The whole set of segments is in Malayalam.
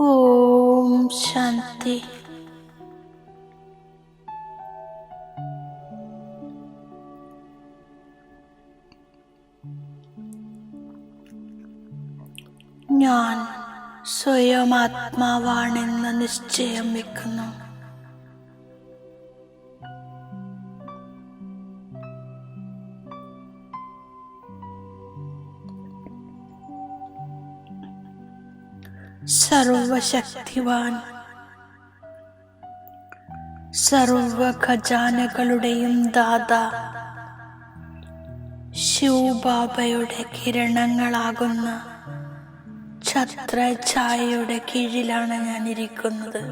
ഓം ശാന്തി. ഞാൻ സ്വയം ആത്മാവാണെന്ന നിശ്ചയം വെക്കുന്നു. സർവശക്തിവാൻ. സർവ ഖജാനകളുടെയും ദാത ശിവബാബയുടെ കിരണങ്ങളാകുന്ന ഛത്രഛായയുടെ കീഴിലാണ് ഞാൻ ഇരിക്കുന്നത്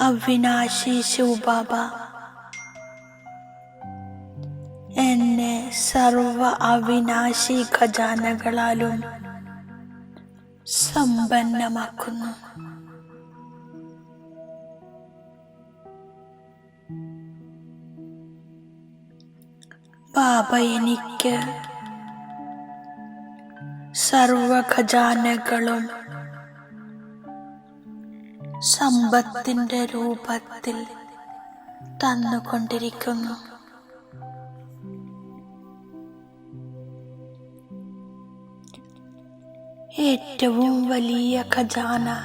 അവിനാശി ശിവബാബ സർവ അവിനാശി ഖജാനകളാലും സമ്പന്നമാക്കുന്നു. ബാബ എനിക്ക് സർവ ഖജാനകളും സമ്പത്തിന്റെ രൂപത്തിൽ തന്നുകൊണ്ടിരിക്കുന്നു. ഏറ്റവും വലിയ ഖജാന.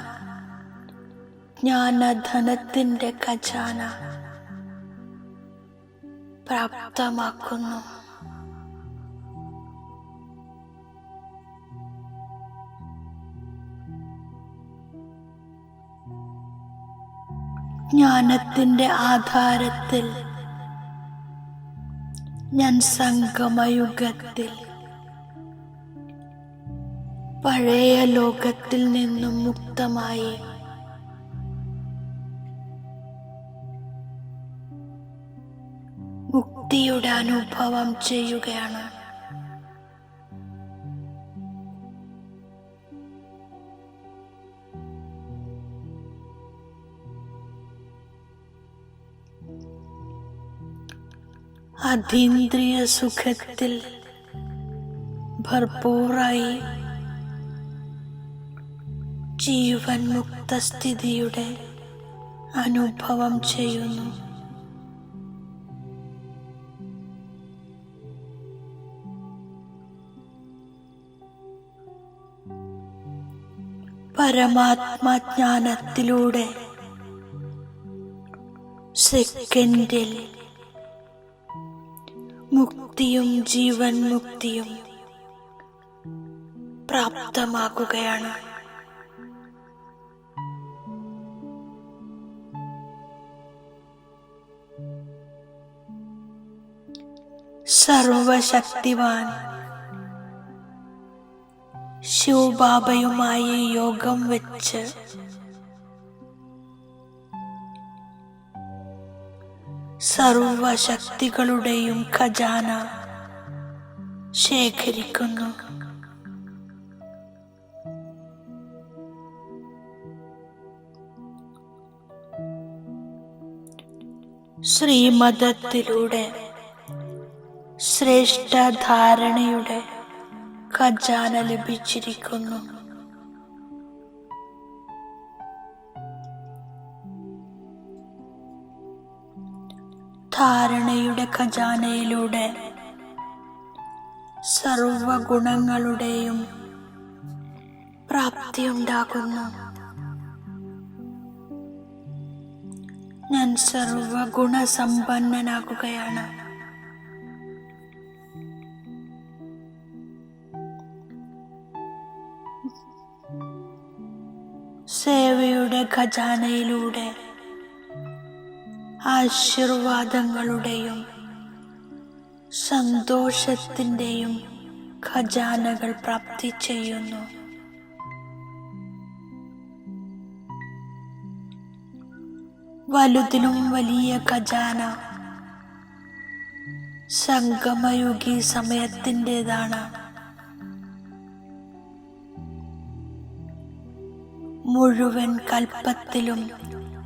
ജ്ഞാനധനത്തിന്റെ ഖജാന. പ്രാപ്തമാക്കുന്നു. ജ്ഞാനത്തിന്റെ ആധാരത്തിൽ ഞാൻ സംഗമയുഗത്തിൽ പഴയ ലോകത്തിൽ നിന്നും മുക്തമായി. മുക്തിയുടെ അനുഭവം ചെയ്യുകയാണ്. അതീന്ദ്രിയ സുഖത്തിൽ ഭർപ്പൂറായി ജീവൻ മുക്തസ്ഥിതിയുടെ അനുഭവം ചെയ്യുന്നു. പരമാത്മജ്ഞാനത്തിലൂടെ സെക്കൻഡിൽ മുക്തിയും ജീവൻ മുക്തിയും പ്രാപ്തമാക്കുകയാണ്. സർവശക്തിവാൻ ശിവബാബയുമായി യോഗം വെച്ച് സർവശക്തികളുടെയും ഖജാന ശേഖരിക്കുന്നു. ശ്രീമതത്തിലൂടെ ശ്രേഷ്ഠ ധാരണയുടെ ഖജാന ലഭിച്ചിരിക്കുന്നു. ധാരണയുടെ ഖജാനയിലൂടെ സർവഗുണങ്ങളുടെയും പ്രാപ്തിയുണ്ടാകുന്നു. ഞാൻ സർവഗുണസമ്പന്നനാകുകയാണ്. സേവയുടെ ഖജാനയിലൂടെ ആശീർവാദങ്ങളുടെയും സന്തോഷത്തിന്റെയും ഖജാനകൾ പ്രാപ്തി ചെയ്യുന്നു. വലുതിലും വലിയ ഖജാന സംഗമയുഗി സമയത്തിന്റെതാണ്. മുഴുവൻ കൽപ്പത്തിലും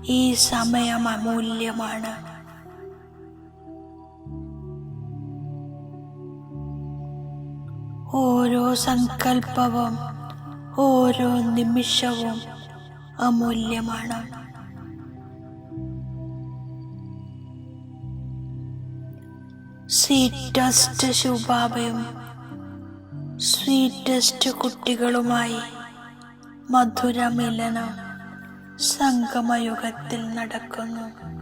ഈ സമയം അമൂല്യമാണ്. ഓരോ സങ്കല്പവും ഓരോ നിമിഷവും അമൂല്യമാണ്. സ്വീറ്റസ്റ്റ് ശുഭാബയും സ്വീറ്റസ്റ്റ് കുട്ടികളുമായി മധുരമിലനം സംഗമയുഗത്തിൽ നടക്കുന്നു.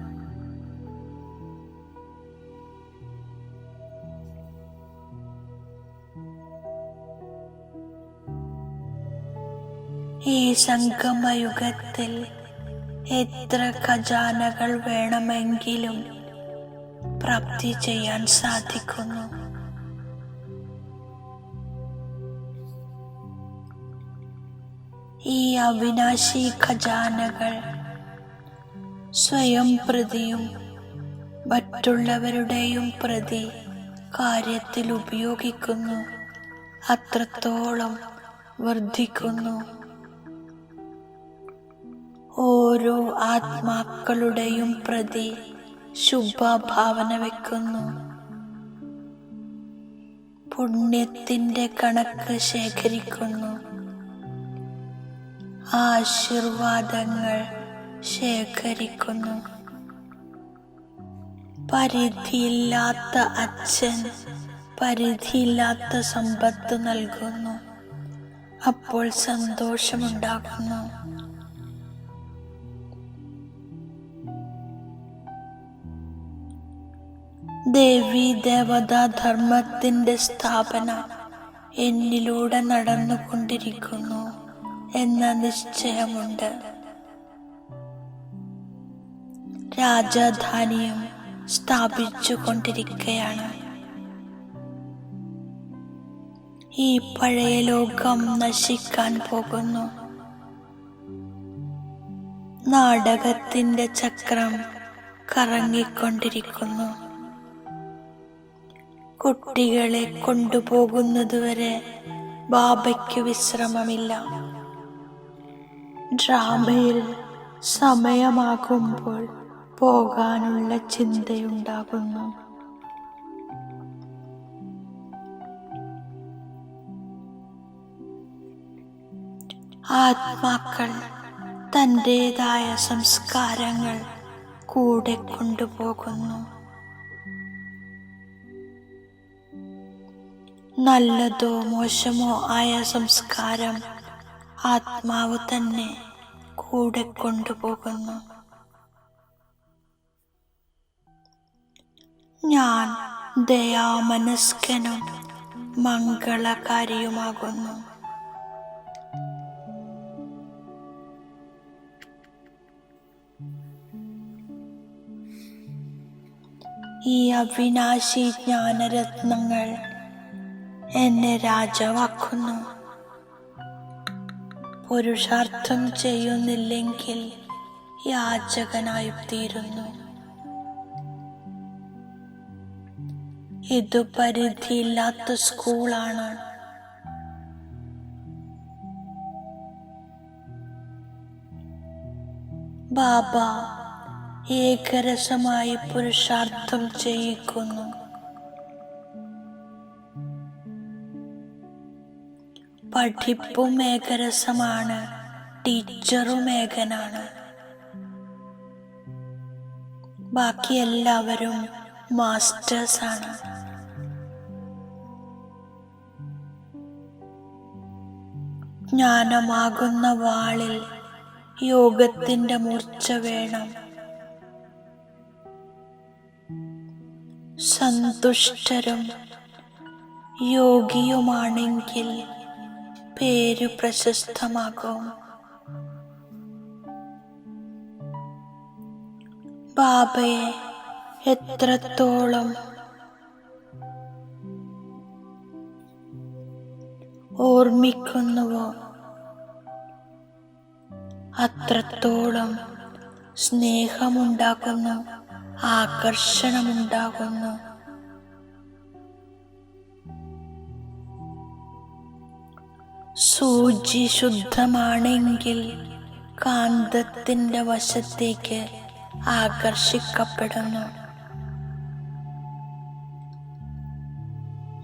ഈ സംഗമയുഗത്തിൽ എത്ര ഖജാനകൾ വേണമെങ്കിലും പ്രാപ്തി ചെയ്യാൻ സാധിക്കുന്നു. ഈ അവിനാശി ഖജാനകൾ സ്വയം പ്രതിയും മറ്റുള്ളവരുടെയും പ്രതി കാര്യത്തിൽ ഉപയോഗിക്കുന്നു. അത്രത്തോളം വർദ്ധിക്കുന്നു. ഓരോ ആത്മാക്കളുടെയും പ്രതി ശുഭഭാവന വെക്കുന്നു. പുണ്യത്തിന്റെ കണക്ക് ശേഖരിക്കുന്നു. ആശീർവാദങ്ങൾ ശേഖരിക്കുന്നു. പരിധിയില്ലാത്ത അച്ഛൻ പരിധിയില്ലാത്ത സമ്പത്ത് നൽകുന്നു. അപ്പോൾ സന്തോഷമുണ്ടാകുന്നു. ദേവി ദേവതാ ധർമ്മത്തിന്റെ സ്ഥാപന എന്നിലൂടെ നടന്നുകൊണ്ടിരിക്കുന്നു. എന്ന നിശ്ചയമുണ്ട്. രാജധാനിയും സ്ഥാപിച്ചു കൊണ്ടിരിക്കുകയാണ് ഈ പഴയ ലോകം നശിക്കാൻ പോകുന്നു. നാടകത്തിന്റെ ചക്രം കറങ്ങിക്കൊണ്ടിരിക്കുന്നു. കുട്ടികളെ കൊണ്ടുപോകുന്നതുവരെ ബാബയ്ക്ക് വിശ്രമമില്ല. ഡ്രാമയിൽ സമയമാകുമ്പോൾ പോകാനുള്ള ചിന്തയുണ്ടാകുന്നു. ആത്മാക്കൾ തന്റെതായ സംസ്കാരങ്ങൾ കൂടെ കൊണ്ടുപോകുന്നു. നല്ലതോ മോശമോ ആയ സംസ്കാരം ആത്മാവ് തന്നെ കൂടെ കൊണ്ടുപോകുന്നു. ഞാൻ ദയാമനസ്കനും മംഗളകാരിയുമാകുന്നു. ഈ അവിനാശി ജ്ഞാനരത്നങ്ങൾ എന്നെ രാജാവാക്കുന്നു. പുരുഷാർത്ഥം ചെയ്യുന്നില്ലെങ്കിൽ യാചകനായി തീരുന്നു. ഇത് പരിധിയില്ലാത്ത സ്കൂളാണ്. ബാബ ഏകരസമായി പുരുഷാർത്ഥം ചെയ്യിക്കുന്നു. പഠിപ്പും ഏകരസമാണ് ടീച്ചറും മേഘനാണ് ബാക്കി എല്ലാവരും മാസ്റ്റേഴ്സ് ആണ് ജ്ഞാനമാകുന്ന വാളിൽ യോഗത്തിന്റെ മൂർച്ച വേണം. സന്തുഷ്ടരും യോഗിയുമാണെങ്കിൽ പേരു പ്രശസ്തമാകും ബാബയെ എത്രത്തോളം ഓർമ്മിക്കുന്നുവോ അത്രത്തോളം സ്നേഹമുണ്ടാകുന്നു ആകർഷണമുണ്ടാകുന്നു. സൂചി ശുദ്ധമാണെങ്കിൽ കാന്തത്തിന്റെ വശത്തേക്ക് ആകർഷിക്കപ്പെടുന്നു.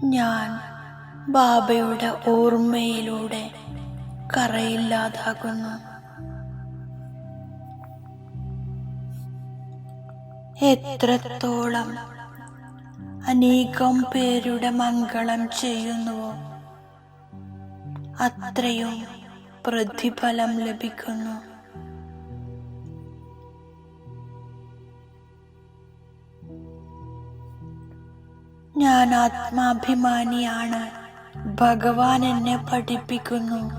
ഞാൻ ബാബയുടെ ഓർമ്മയിലൂടെ കറയില്ലാതാകുന്നു എത്രത്തോളം അനേകം പേരുടെ മംഗളം ചെയ്യുന്നുവോ. അത്രയും പ്രതിഫലം ലഭിക്കുന്നു. ഞാൻ ആത്മാഭിമാനിയാണ്. ഭഗവാൻ എന്നെ പഠിപ്പിക്കുന്നു.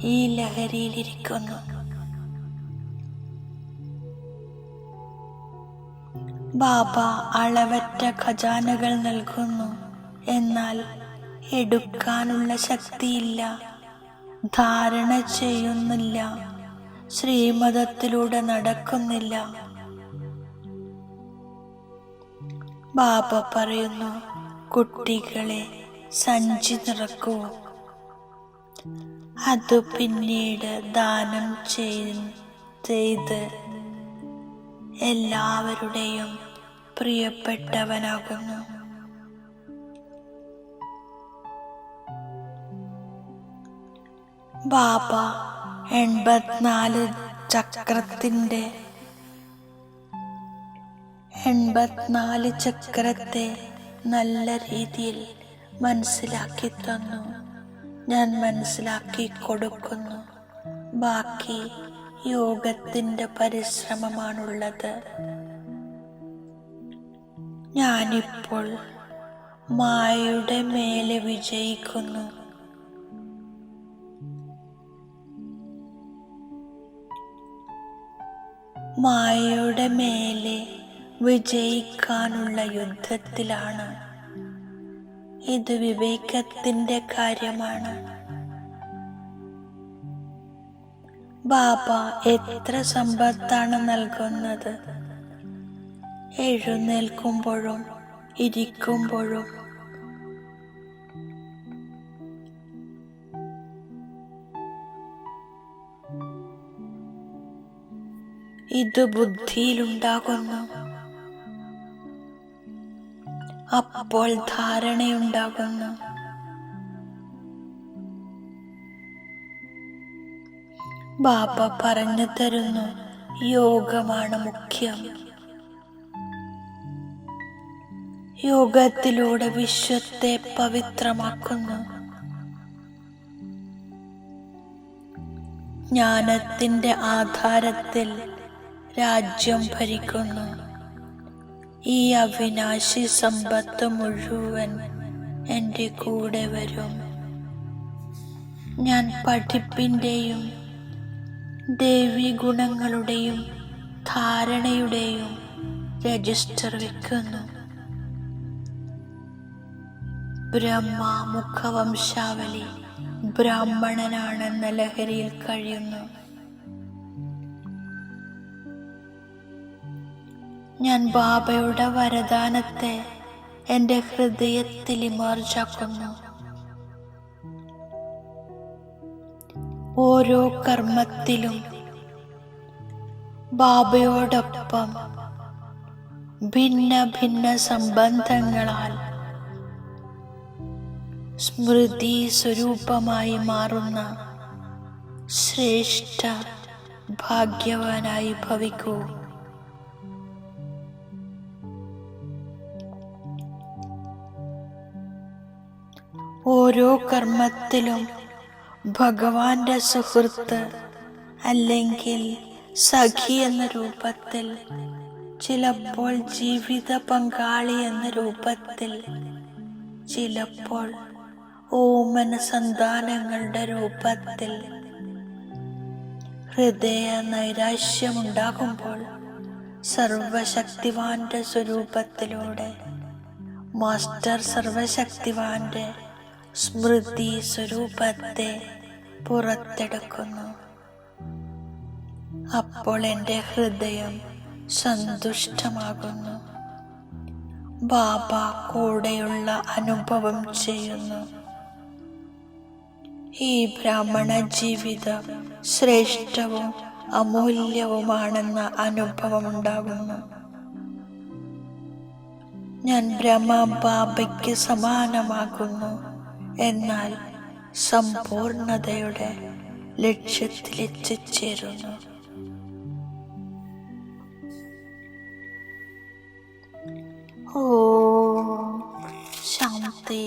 ഈ ലഹരിയിലിരിക്കുന്നു. ബാബ അളവറ്റ ഖജാനകൾ നൽകുന്നു. എന്നാൽ എടുക്കാനുള്ള ശക്തിയില്ല. ധാരണ ചെയ്യുന്നില്ല. ശ്രീമതത്തിലൂടെ നടക്കുന്നില്ല. ബാബ പറയുന്നു കുട്ടികളെ സഞ്ചി നിറക്കൂ. അത് പിന്നീട് ദാനം ചെയ്- ചെയ്ത് എല്ലാവരുടെയും പ്രിയപ്പെട്ടവനാകുന്നു. ബാബ എൺപത്തിനാല് ചക്രത്തിന്റെ എൺപത്തിനാല് ചക്രത്തെ നല്ല രീതിയിൽ മനസ്സിലാക്കി തന്നു. ഞാൻ മനസ്സിലാക്കി കൊടുക്കുന്നു. ബാക്കി യോഗത്തിന്റെ പരിശ്രമമാണുള്ളത്. ഞാനിപ്പോൾ മായയുടെ മേലെ വിജയിക്കുന്നു. മായയുടെ മേലെ വിജയിക്കാനുള്ള യുദ്ധത്തിലാണ്. ഇത് വിവേകത്തിന്റെ കാര്യമാണ്. ബാബ എത്ര സമ്പത്താണ് നൽകുന്നത്? എഴുന്നേൽക്കുമ്പോഴും ഇരിക്കുമ്പോഴും ഇത് ബുദ്ധിയിലുണ്ടാകുന്നു അപ്പോൾ ധാരണയുണ്ടാകുന്നു. ബാബ പറഞ്ഞു തരുന്നു യോഗമാണ് മുഖ്യം. യോഗത്തിലൂടെ വിശ്വത്തെ പവിത്രമാക്കുന്നു. ജ്ഞാനത്തിന്റെ ആധാരത്തിൽ രാജ്യം ഭരിക്കുന്നു. ഈ അവിനാശി സമ്പത്ത് മുഴുവൻ എന്റെ കൂടെ വരും. ഞാൻ പഠിപ്പിന്റെയും ദേവി ഗുണങ്ങളുടെയും ധാരണയുടെയും രജിസ്റ്റർ വെക്കുന്നു. ബ്രഹ്മ മുഖവംശാവലി ബ്രാഹ്മണനാണെന്ന ലഹരിയിൽ കഴിയുന്നു. ഞാൻ ബാബയുടെ വരദാനത്തെ എന്റെ ഹൃദയത്തിൽ ഇമർജാക്കുന്നു. ഓരോ കർമ്മത്തിലും ബാബയോടൊപ്പം ഭിന്ന ഭിന്ന സംബന്ധങ്ങളാൽ സ്മൃതി സ്വരൂപമായി മാറുന്ന ശ്രേഷ്ഠ ഭാഗ്യവാനായി ഭവിക്കൂ. ഓരോ കർമ്മത്തിലും ഭഗവാന്റെ സുഹൃത്ത് അല്ലെങ്കിൽ സഖി എന്ന രൂപത്തിൽ ചിലപ്പോൾ ജീവിത പങ്കാളി എന്ന രൂപത്തിൽ ചിലപ്പോൾ ഓമന സന്താനങ്ങളുടെ രൂപത്തിൽ ഹൃദയ നൈരാശ്യമുണ്ടാകുമ്പോൾ സർവശക്തിവാന്റെ സ്വരൂപത്തിലൂടെ മാസ്റ്റർ സർവശക്തിവാന്റെ സ്മൃതി സ്വരൂപത്തെ പുറത്തെടുക്കുന്നു. അപ്പോൾ എന്റെ ഹൃദയം സന്തുഷ്ടമാകുന്നു. ബാബ കൂടെയുള്ള അനുഭവം ചെയ്യുന്നു. ഈ ബ്രാഹ്മണ ജീവിതം ശ്രേഷ്ഠവും അമൂല്യവുമാണെന്ന അനുഭവം ഉണ്ടാകുന്നു. ഞാൻ ബ്രഹ്മ ബാബയ്ക്ക് സമാനമാകുന്നു. എന്നാൽ സമ്പൂർണതയുടെ ലക്ഷ്യത്തിലെത്തിച്ചേരുന്നു ഓ ശാന്തി.